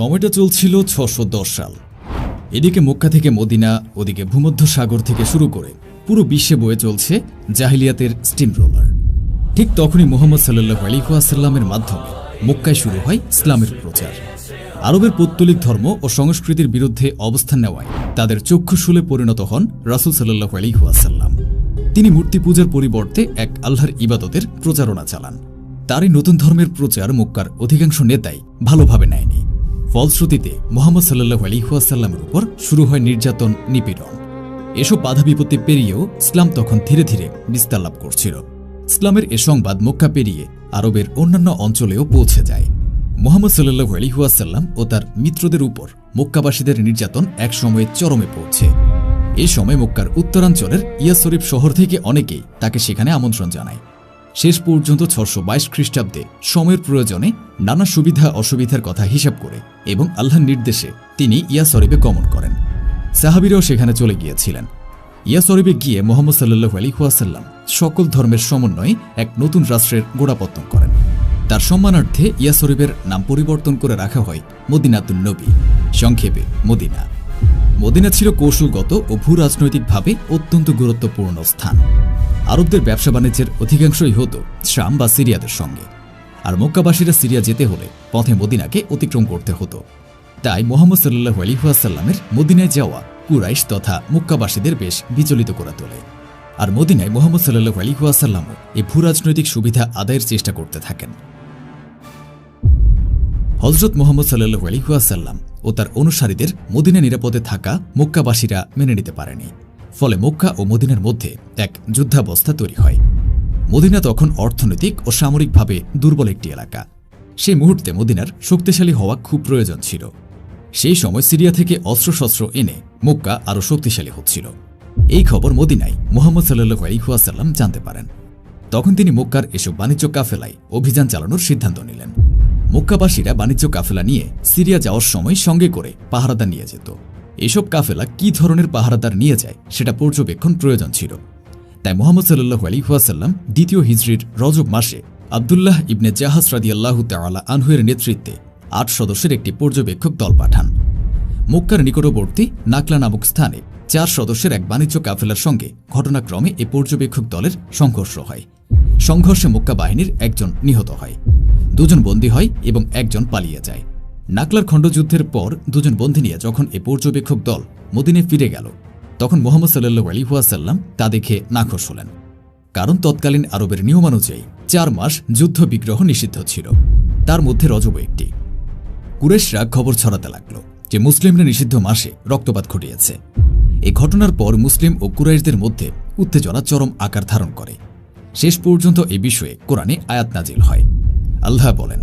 সময়টা চলছিল ছশো সাল। এদিকে মক্কা থেকে মদিনা, ওদিকে ভূমধ্য সাগর থেকে শুরু করে পুরো বিশ্বে বয়ে চলছে জাহিলিয়াতের স্টিম রোলার। ঠিক তখনই মোহাম্মদ সাল্লাহ আলিহাসাল্লামের মাধ্যমে মক্কায় শুরু হয় ইসলামের প্রচার। আরবের পৌত্তলিক ধর্ম ও সংস্কৃতির বিরুদ্ধে অবস্থান নেওয়ায় তাদের চক্ষুশুলে পরিণত হন রাসুল সাল্লাহ আলিহাসাল্লাম তিনি মূর্তি পূজার পরিবর্তে এক আল্লাহর ইবাদতের প্রচারণা চালান। তারই নতুন ধর্মের প্রচার মক্কার অধিকাংশ নেতাই ভালোভাবে নেয়নি। ফলশ্রুতিতে মোহাম্মদ সাল্লাহ আলিহাসাল্লামের উপর শুরু হয় নির্যাতন, নিপীড়ন। এসব বাধা বিপত্তি পেরিয়েও ইসলাম তখন ধীরে ধীরে বিস্তার লাভ করছিল। ইসলামের এ সংবাদ মক্কা পেরিয়ে আরবের অন্যান্য অঞ্চলেও পৌঁছে যায়। মোহাম্মদ সাল্লাহ আলিহাসাল্লাম ও তার মিত্রদের উপর মক্কাবাসীদের নির্যাতন একসময়ে চরমে পৌঁছে। এ সময় মক্কার উত্তরাঞ্চলের ইয়াসরিফ শহর থেকে অনেকেই তাকে সেখানে আমন্ত্রণ জানায়। শেষ পর্যন্ত ছশো বাইশ খ্রিস্টাব্দে সময়ের প্রয়োজনে নানা সুবিধা অসুবিধার কথা হিসাব করে এবং আল্লাহর নির্দেশে তিনি ইয়াসরিবে গমন করেন। সাহাবিরাও সেখানে চলে গিয়েছিলেন। ইয়াসরিবে গিয়ে মোহাম্মদ সাল্লু আলিহাসাল্লাম সকল ধর্মের সমন্বয়ে এক নতুন রাষ্ট্রের গোড়াপত্তন করেন। তার সম্মানার্থে ইয়াসরিবের নাম পরিবর্তন করে রাখা হয় মদিনাতুন নবী, সংক্ষেপে মদিনা। মদিনা ছিল কৌশলগত ও ভূ রাজনৈতিকভাবে অত্যন্ত গুরুত্বপূর্ণ স্থান। আরবদের ব্যবসা বাণিজ্যের অধিকাংশই হতো শাম বা সিরিয়াদের সঙ্গে। আর মক্কাবাসীরা সিরিয়া যেতে হলে পথে মদিনাকে অতিক্রম করতে হতো। তাই মোহাম্মদ সাল্লাহ আলিহাসাল্লামের মদিনায় যাওয়া কুরাইশ তথা মুক্কাবাসীদের বেশ বিচলিত করে তোলে। আর মদিনায় মোহাম্মদ সাল্লাহ আলিহাসাল্লামও এই ভূরাজনৈতিক সুবিধা আদায়ের চেষ্টা করতে থাকেন। হজরত মোহাম্মদ সাল্লু আলিহাসাল্লাম ও তার অনুসারীদের মদিনা নিরাপদে থাকা মক্কাবাসীরা মেনে নিতে পারেনি। ফলে মক্কা ও মদিনার মধ্যে এক যুদ্ধাবস্থা তৈরি হয়। মদিনা তখন অর্থনৈতিক ও সামরিকভাবে দুর্বল একটি এলাকা। সেই মুহূর্তে মদিনার শক্তিশালী হওয়া খুব প্রয়োজন ছিল। সেই সময় সিরিয়া থেকে অস্ত্রশস্ত্র এনে মক্কা আরও শক্তিশালী হচ্ছিল। এই খবর মদিনায় মোহাম্মদ সাল্লু আলিহাসাল্লাম জানতে পারেন। তখন তিনি মক্কার এসব বাণিজ্য কাফেলায় অভিযান চালানোর সিদ্ধান্ত নিলেন। মক্কাবাসীরা বাণিজ্য কাফেলা নিয়ে সিরিয়া যাওয়ার সময় সঙ্গে করে পাহারাদার নিয়ে যেত। এসব কাফেলা কি ধরনের পাহারাদার নিয়ে যায় সেটা পর্যবেক্ষণ প্রয়োজন ছিল। তাই মোহাম্মদ সাল্লু আলী হুয়াসাল্লাম দ্বিতীয় হিজড়ির রজব মাসে আবদুল্লাহ ইবনে জাহাজ রাদি আল্লাহ তালা আনহুয়ের নেতৃত্বে আট সদস্যের একটি পর্যবেক্ষক দল পাঠান। মক্কার নিকটবর্তী নাকলা নামক স্থানে চার সদস্যের এক বাণিজ্য কাফেলার সঙ্গে ঘটনাক্রমে এ পর্যবেক্ষক দলের সংঘর্ষ হয়। সংঘর্ষে মক্কা বাহিনীর একজন নিহত হয়। দুজন বন্দী হয় এবং একজন পালিয়ে যায়। নাকলার খণ্ডযুদ্ধের পর দুজন বন্দী নিয়ে যখন এ পর্যবেক্ষক দল মদিনে ফিরে গেল, তখন মোহাম্মদ সাল্লু আলিহাসাল্লাম তা দেখে নাখোশ হলেন। কারণ তৎকালীন আরবের নিয়মানুযায়ী চার মাস যুদ্ধ বিগ্রহ নিষিদ্ধ ছিল। তার মধ্যে রজব একটি। কুরেশরা খবর ছড়াতে লাগল যে মুসলিমরা নিষিদ্ধ মাসে রক্তপাত ঘটিয়েছে। এই ঘটনার পর মুসলিম ও কুরাইশদের মধ্যে উত্তেজনা চরম আকার ধারণ করে। শেষ পর্যন্ত এ বিষয়ে কোরআনে আয়াত নাজিল হয়। আল্লাহ বলেন,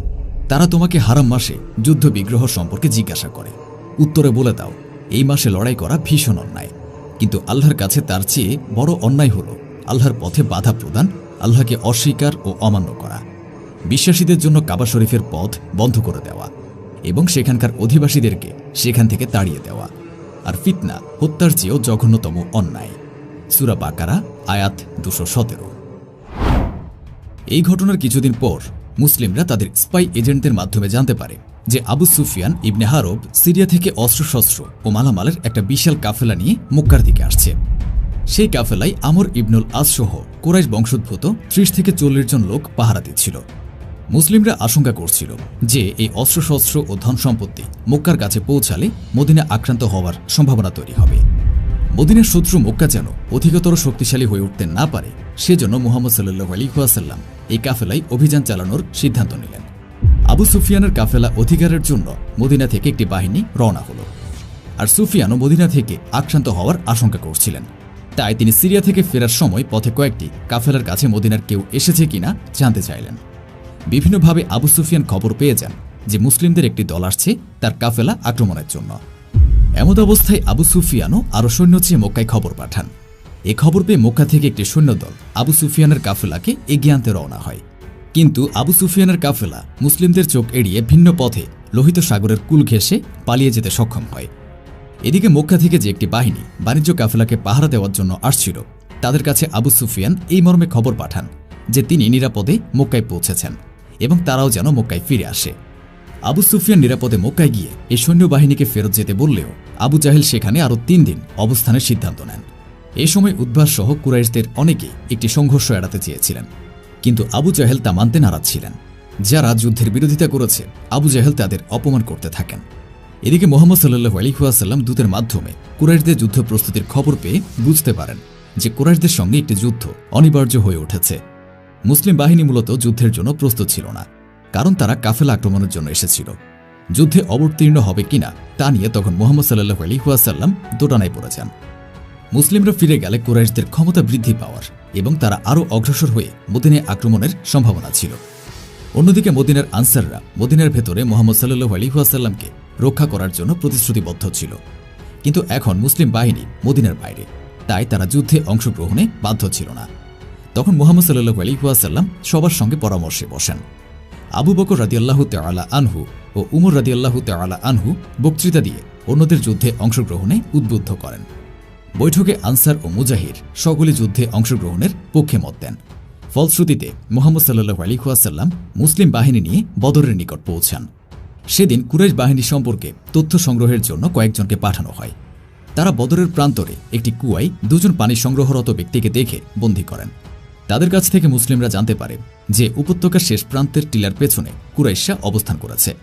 তারা তোমাকে হারাম মাসে যুদ্ধ বিগ্রহ সম্পর্কে জিজ্ঞাসা করে। উত্তরে বলে দাও, এই মাসে লড়াই করা ভীষণ অন্যায়। কিন্তু আল্লাহর কাছে তার চেয়ে বড় অন্যায় হল আল্লাহর পথে বাধা প্রদান, আল্লাহকে অস্বীকার ও অমান্য করা। বিশ্বাসীদের জন্য কাবা শরীফের পথ বন্ধ করে দেওয়া এবং সেখানকার অধিবাসীদেরকে সেখান থেকে তাড়িয়ে দেওয়া আর ফিতনা, হত্যার চেয়েও জঘন্যতম অন্যায়। সুরা বাকারা, আয়াত দুশো সতেরো। এই ঘটনার কিছুদিন পর মুসলিমরা তাদের স্পাই এজেন্টদের মাধ্যমে জানতে পারে যে Abu Sufyan ibn Harb Syria থেকে অস্ত্রশস্ত্র ও মালামালের একটা বিশাল কাফেলা নিয়ে মক্কার দিকে আসছে। সেই কাফেলায় আমর ইবনুল আসসহ কোরাইশ বংশোদ্ভূত ত্রিশ থেকে চল্লিশ জন লোক পাহারা দিচ্ছিল। মুসলিমরা আশঙ্কা করছিল যে এই অস্ত্রশস্ত্র ও ধন সম্পত্তি মক্কার কাছে পৌঁছালে মদিনা আক্রান্ত হওয়ার সম্ভাবনা তৈরি হবে। মদিনার শত্রু মক্কা যেন অধিকতর শক্তিশালী হয়ে উঠতে না পারে, সেজন্য মোহাম্মদ সাল্লু আলিহাসাল্লাম এই কাফেলায় অভিযান চালানোর সিদ্ধান্ত নিলেন। আবু সুফিয়ানের কাফেলা অধিকারের জন্য মদিনা থেকে একটি বাহিনী রওনা হল। আর সুফিয়ানও মদিনা থেকে আক্রান্ত হওয়ার আশঙ্কা করছিলেন। তাই তিনি সিরিয়া থেকে ফেরার সময় পথে কয়েকটি কাফেলার কাছে মদিনার কেউ এসেছে কিনা জানতে চাইলেন। বিভিন্নভাবে আবু সুফিয়ান খবর পেয়ে যান যে মুসলিমদের একটি দল আসছে তার কাফেলা আক্রমণের জন্য। এমত অবস্থায় আবু সুফিয়ানও আরও সৈন্য চেয়ে মক্কায় খবর পাঠান। এ খবর পেয়ে মক্কা থেকে একটি সৈন্যদল আবু সুফিয়ানের কাফেলাকে এগিয়ে আনতে রওনা হয়। কিন্তু আবু সুফিয়ানের কাফেলা মুসলিমদের চোখ এড়িয়ে ভিন্ন পথে লোহিত সাগরের কুল ঘেঁষে পালিয়ে যেতে সক্ষম হয়। এদিকে মক্কা থেকে যে একটি বাহিনী বাণিজ্য কাফেলাকে পাহারা দেওয়ার জন্য আসছিল, তাদের কাছে আবু সুফিয়ান এই মর্মে খবর পাঠান যে তিনি নিরাপদে মক্কায় পৌঁছেছেন এবং তারাও যেন মক্কায় ফিরে আসে। আবু সুফিয়ান নিরাপদে মক্কায় গিয়ে এই সৈন্যবাহিনীকে ফেরত যেতে বললেও আবু জাহেল সেখানে আরও তিন দিন অবস্থানের সিদ্ধান্ত নেন। এ সময় উদ্ভাস সহ কুরাইশদের অনেকেই একটি সংঘর্ষ এড়াতে চেয়েছিলেন। কিন্তু আবু জাহেল তা মানতে নারাজ ছিলেন। যারা যুদ্ধের বিরোধিতা করেছে, আবু জাহেল তাদের অপমান করতে থাকেন। এদিকে মোহাম্মদ সাল্লু আলিহাসাল্লাম দূতের মাধ্যমে কুরাইশদের যুদ্ধ প্রস্তুতির খবর পেয়ে বুঝতে পারেন যে কুরাইশদের সঙ্গে একটি যুদ্ধ অনিবার্য হয়ে উঠেছে। মুসলিম বাহিনী মূলত যুদ্ধের জন্য প্রস্তুত ছিল না, কারণ তারা কাফেলা আক্রমণের জন্য এসেছিল। যুদ্ধে অবতীর্ণ হবে কিনা তা নিয়ে তখন মোহাম্মদ সাল্লাহ আলিহাসাল্লাম দোটানায় পড়ে যান। মুসলিমরা ফিরে গেলে কুরাইশদের ক্ষমতা বৃদ্ধি পাওয়ার এবং তারা আরও অগ্রসর হয়ে মদিনে আক্রমণের সম্ভাবনা ছিল। অন্যদিকে মদিনার আনসাররা মদিনার ভেতরে মোহাম্মদ সাল্লু আলিহাসাল্লামকে রক্ষা করার জন্য প্রতিশ্রুতিবদ্ধ ছিল। কিন্তু এখন মুসলিম বাহিনী মদিনার বাইরে, তাই তারা যুদ্ধে অংশগ্রহণে বাধ্য ছিল না। তখন মোহাম্মদ সাল্লু আলিহাসাল্লাম সবার সঙ্গে পরামর্শে বসেন। আবু বকর রাদিয়াল্লাহু তাআলা আনহু ও উমর রাদিয়াল্লাহু তাআলা আনহু বক্তৃতা দিয়ে অন্যদের যুদ্ধে অংশগ্রহণে উদ্বুদ্ধ করেন। বৈঠকে আনসার ও মুজাহির সকলে যুদ্ধে অংশগ্রহণের পক্ষে মত দেন। ফলশ্রুতিতে মোহাম্মদ সাল্লাহ আলিহাসাল্লাম মুসলিম বাহিনী নিয়ে বদরের নিকট পৌঁছান। সেদিন কুরাইশ বাহিনী সম্পর্কে তথ্য সংগ্রহের জন্য কয়েকজনকে পাঠানো হয়। তারা বদরের প্রান্তরে একটি কুয়ায় দুজন পানি সংগ্রহরত ব্যক্তিকে দেখে বন্দী করেন। তাদের কাছ থেকে মুসলিমরা জানতে পারে যে উপত্যকার শেষ প্রান্তের টিলার পেছনে কুরাইশা অবস্থান করেছে।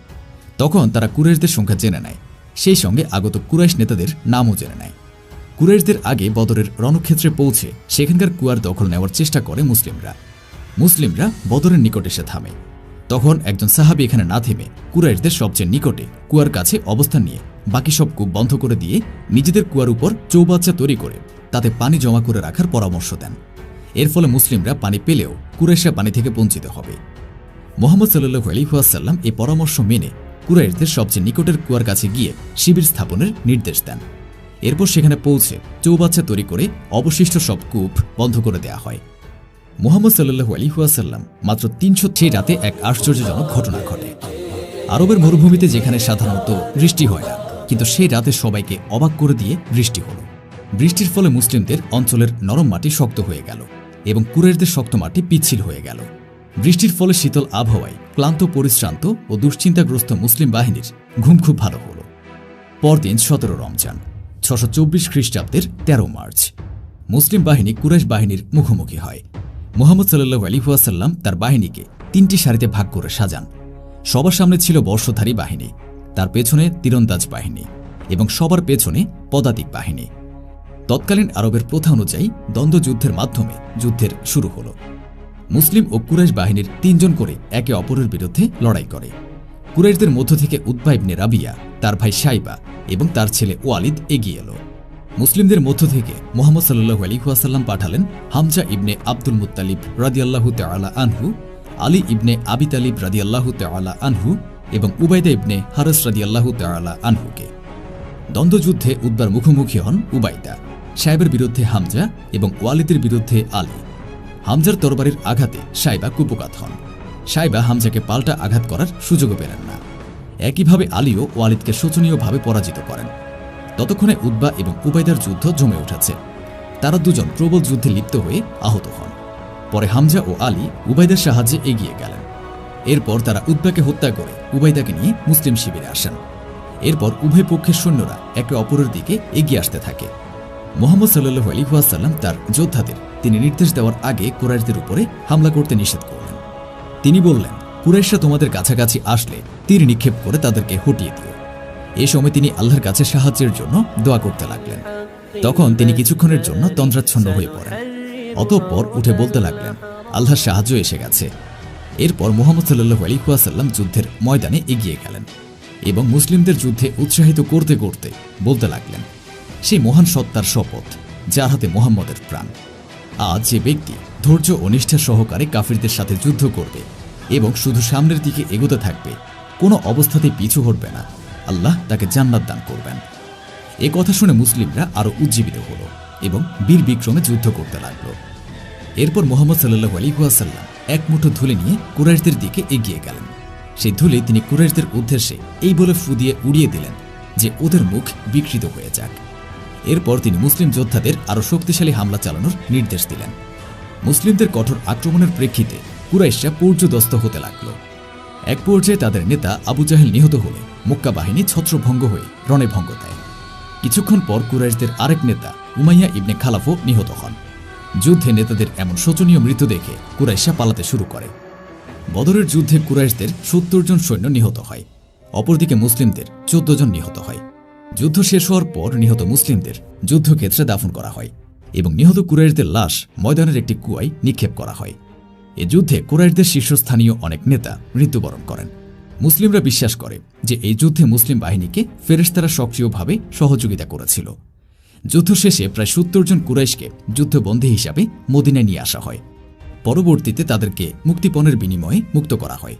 তখন তারা কুরাইশদের সংখ্যা জেনে নেয়। সেই সঙ্গে আগত কুরাইশ নেতাদের নামও জেনে নেয়। কুরাইশদের আগে বদরের রণক্ষেত্রে পৌঁছে সেখানকার কুয়ার দখল নেওয়ার চেষ্টা করে মুসলিমরা। মুসলিমরা বদরের নিকট এসে থামে। তখন একজন সাহাবি এখানে না থেমে কুরাইশদের সবচেয়ে নিকটে কুয়ার কাছে অবস্থান নিয়ে বাকি সব কূপ বন্ধ করে দিয়ে নিজেদের কুয়ার উপর চৌবাচ্চা তৈরি করে তাতে পানি জমা করে রাখার পরামর্শ দেন। এর ফলে মুসলিমরা পানি পেলেও কুরাইশা পানি থেকে বঞ্চিত হবে। মোহাম্মদ সাল্লু আলিহাসাল্লাম এই পরামর্শ মেনে কুরাইশদের সবচেয়ে নিকটের কুয়ার কাছে গিয়ে শিবির স্থাপনের নির্দেশ দেন। এরপর সেখানে পৌঁছে চৌবাচ্চা তৈরি করে অবশিষ্ট সব কূপ বন্ধ করে দেয়া হয়। মোহাম্মদ সাল্লু আলিহাসাল্লাম মাত্র তিনশো সেই রাতে এক আশ্চর্যজনক ঘটনা ঘটে। আরবের মরুভূমিতে যেখানে সাধারণত বৃষ্টি হয় না, কিন্তু সেই রাতে সবাইকে অবাক করে দিয়ে বৃষ্টি হলো। বৃষ্টির ফলে মুসলিমদের অঞ্চলের নরম মাটি শক্ত হয়ে গেল এবং কুরেরদের শক্ত মাটি পিচ্ছিল হয়ে গেল। বৃষ্টির ফলে শীতল আবহাওয়ায় ক্লান্ত, পরিশ্রান্ত ও দুশ্চিন্তাগ্রস্ত মুসলিম বাহিনীর ঘুম খুব ভালো হল। পরদিন সতেরো রমজান। ছশো চব্বিশ খ্রিস্টাব্দের তেরো মার্চ। মুসলিম বাহিনী কুরাইশ বাহিনীর মুখোমুখি হয়। মোহাম্মদ সাল্লু আলিহাসাল্লাম তার বাহিনীকে তিনটি সারিতে ভাগ করে সাজান। সবার সামনে ছিল বর্ষধারী বাহিনী, তার পেছনে তীরন্দাজ বাহিনী এবং সবার পেছনে পদাতিক বাহিনী। তৎকালীন আরবের প্রথা অনুযায়ী দ্বন্দ্বযুদ্ধের মাধ্যমে যুদ্ধের শুরু হল। মুসলিম ও কুরাইশ বাহিনীর তিনজন করে একে অপরের বিরুদ্ধে লড়াই করে। কুরাইশদের মধ্য থেকে উদ্বা ইবনে রাবিয়া, তার ভাই সাইবা এবং তার ছেলে ওয়ালিদ এগিয়ে এলো। মুসলিমদের মধ্য থেকে মোহাম্মদ সাল্লু আলিহাসাল্লাম পাঠালেন হামজা ইবনে আব্দুল মুত্তালিব রাদিয়াল্লাহু তালা আনহু, আলী ইবনে আবি তালিব রাদিয়াল্লাহু তালা আনহু এবং উবাইদা ইবনে হারস রাদিয়াল্লাহু তালা আনহুকে। দ্বন্দ্বযুদ্ধে উদ্বার মুখোমুখি হন উবাইদা সাহেবের বিরুদ্ধে হামজা এবং ওয়ালিদের বিরুদ্ধে আলী। হামজার তরবারির আঘাতে সাইবা কুপকাত হন। সাইবা হামজাকে পাল্টা আঘাত করার সুযোগও পেলেন না। একইভাবে আলীও ওয়ালিদকে শোচনীয়ভাবে পরাজিত করেন। ততক্ষণে উদ্বা এবং উবাইদার যুদ্ধ জমে উঠেছে। তারা দুজন প্রবল যুদ্ধে লিপ্ত হয়ে আহত হন। পরে হামজা ও আলী উবাইদার সাহায্যে এগিয়ে গেলেন। এরপর তারা উদ্বাকে হত্যা করে উবাইদাকে নিয়ে মুসলিম শিবিরে আসেন। এরপর উভয় পক্ষের সৈন্যরা একে অপরের দিকে এগিয়ে আসতে থাকে। মোহাম্মদ সাল্লু আলিহাসাল্লাম তার যোদ্ধাদের তিনি নির্দেশ দেওয়ার আগে কুরাইশদের উপরে হামলা করতে নিষেধ করলেন। তিনি বললেন কুরাইশরা তোমাদের কাছাকাছি আসলে তীর নিক্ষেপ করে তাদেরকে হটিয়ে দিও। এ সময় তিনি আল্লাহর কাছে সাহায্যের জন্য দোয়া করতে লাগলেন। তখন তিনি কিছুক্ষণের জন্য তন্দ্রাচ্ছন্ন হয়ে পড়েন। অতঃপর উঠে বলতে লাগলেন, আল্লাহর সাহায্য এসে গেছে। এরপর মোহাম্মদ সাল্লু আলিহাসাল্লাম যুদ্ধের ময়দানে এগিয়ে গেলেন এবং মুসলিমদের যুদ্ধে উৎসাহিত করতে করতে বলতে লাগলেন, সেই মহান সত্তার শপথ, যার হাতে মোহাম্মদের প্রাণ। আজ যে ব্যক্তি ধৈর্য ও নিষ্ঠা সহকারে কাফিরদের সাথে যুদ্ধ করবে এবং শুধু সামনের দিকে এগোতে থাকবে। কোনো অবস্থাতেই পিছু হটবে না। আল্লাহ তাকে জান্নাত দান করবেন। এ কথা শুনে মুসলিমরা আরও উজ্জীবিত হল এবং বীর বিক্রমে যুদ্ধ করতে লাগল। এরপর মোহাম্মদ সাল্লু আলিহাসাল্লাম এক মুঠো ধুলে নিয়ে কুরাইশদের দিকে এগিয়ে গেলেন। সেই ধুলে তিনি কুরাইশদের উদ্দেশ্যে এই বলে ফু দিয়ে উড়িয়ে দিলেন যে ওদের মুখ বিকৃত হয়ে যাক। এরপর তিনি মুসলিম যোদ্ধাদের আরও শক্তিশালী হামলা চালানোর নির্দেশ দিলেন। মুসলিমদের কঠোর আক্রমণের প্রেক্ষিতে কুরাইশরা পর্যদস্ত হতে লাগল। এক পর্যায়ে তাদের নেতা আবু জাহেল নিহত হলে মক্কা বাহিনী ছত্রভঙ্গ হয়ে রণে ভঙ্গ দেয়। কিছুক্ষণ পর কুরাইশদের আরেক নেতা উমাইয়া ইবনে খালাফও নিহত হন। যুদ্ধে নেতাদের এমন শোচনীয় মৃত্যু দেখে কুরাইশা পালাতে শুরু করে। বদরের যুদ্ধে কুরাইশদের সত্তর জন সৈন্য নিহত হয়, অপরদিকে মুসলিমদের চোদ্দ জন নিহত হয়। যুদ্ধ শেষ হওয়ার পর নিহত মুসলিমদের যুদ্ধক্ষেত্রে দাফন করা হয় এবং নিহত কুরাইশদের লাশ ময়দানের একটি কুয়ায় নিক্ষেপ করা হয়। এ যুদ্ধে কুরাইশদের শীর্ষস্থানীয় অনেক নেতা মৃত্যুবরণ করেন। মুসলিমরা বিশ্বাস করে যে এই যুদ্ধে মুসলিম বাহিনীকে ফেরেশতারা সক্রিয়ভাবে সহযোগিতা করেছিল। যুদ্ধ শেষে প্রায় সত্তর জন কুরাইশকে যুদ্ধবন্দী হিসাবে মদিনায় নিয়ে আসা হয়। পরবর্তীতে তাদেরকে মুক্তিপণের বিনিময়ে মুক্ত করা হয়।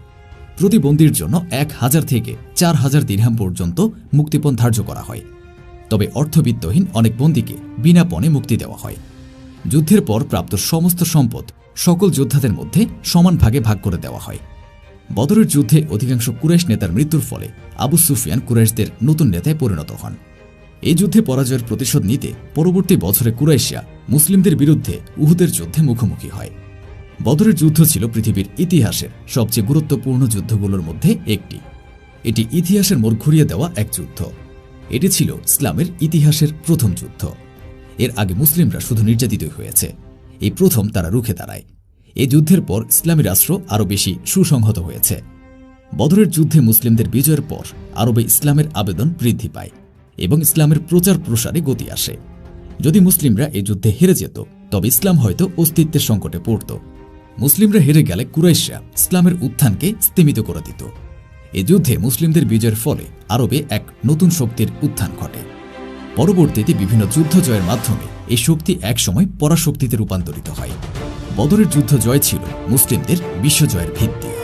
প্রতিবন্ধীর জন্য এক হাজার থেকে চার হাজার দিরহাম পর্যন্ত মুক্তিপণ ধার্য করা হয়। তবে অর্থবিত্তহীন অনেক বন্দীকে বিনা পণে মুক্তি দেওয়া হয়। যুদ্ধের পর প্রাপ্ত সমস্ত সম্পদ সকল যোদ্ধাদের মধ্যে সমান ভাগে ভাগ করে দেওয়া হয়। বদরের যুদ্ধে অধিকাংশ কুরাইশ নেতার মৃত্যুর ফলে আবু সুফিয়ান কুরাইশদের নতুন নেতায় পরিণত হন। এই যুদ্ধে পরাজয়ের প্রতিশোধ নিতে পরবর্তী বছরে কুরাইশিয়া মুসলিমদের বিরুদ্ধে উহুদের যুদ্ধে মুখোমুখি হয়। বদরের যুদ্ধ ছিল পৃথিবীর ইতিহাসের সবচেয়ে গুরুত্বপূর্ণ যুদ্ধগুলোর মধ্যে একটি। এটি ইতিহাসের মোড় ঘুরিয়ে দেওয়া এক যুদ্ধ। এটি ছিল ইসলামের ইতিহাসের প্রথম যুদ্ধ। এর আগে মুসলিমরা শুধু নির্যাতিতই হয়েছে। এই প্রথম তারা রুখে দাঁড়ায়। এই যুদ্ধের পর ইসলামী রাষ্ট্র আরও বেশি সুসংহত হয়েছে। বদরের যুদ্ধে মুসলিমদের বিজয়ের পর আরবে ইসলামের আবেদন বৃদ্ধি পায় এবং ইসলামের প্রচার প্রসারে গতি আসে। যদি মুসলিমরা এই যুদ্ধে হেরে যেত, তবে ইসলাম হয়তো অস্তিত্বের সংকটে পড়ত। মুসলিমরা হেরে গেলে কুরাইশরা ইসলামের উত্থানকে স্তীমিত করে দিত। এ যুদ্ধে মুসলিমদের বিজয়ের ফলে আরবে এক নতুন শক্তির উত্থান ঘটে। পরবর্তীতে বিভিন্ন যুদ্ধ জয়ের মাধ্যমে এই শক্তি একসময় পরাশক্তিতে রূপান্তরিত হয়। বদরের যুদ্ধ জয় ছিল মুসলিমদের বিশ্বজয়ের ভিত্তি।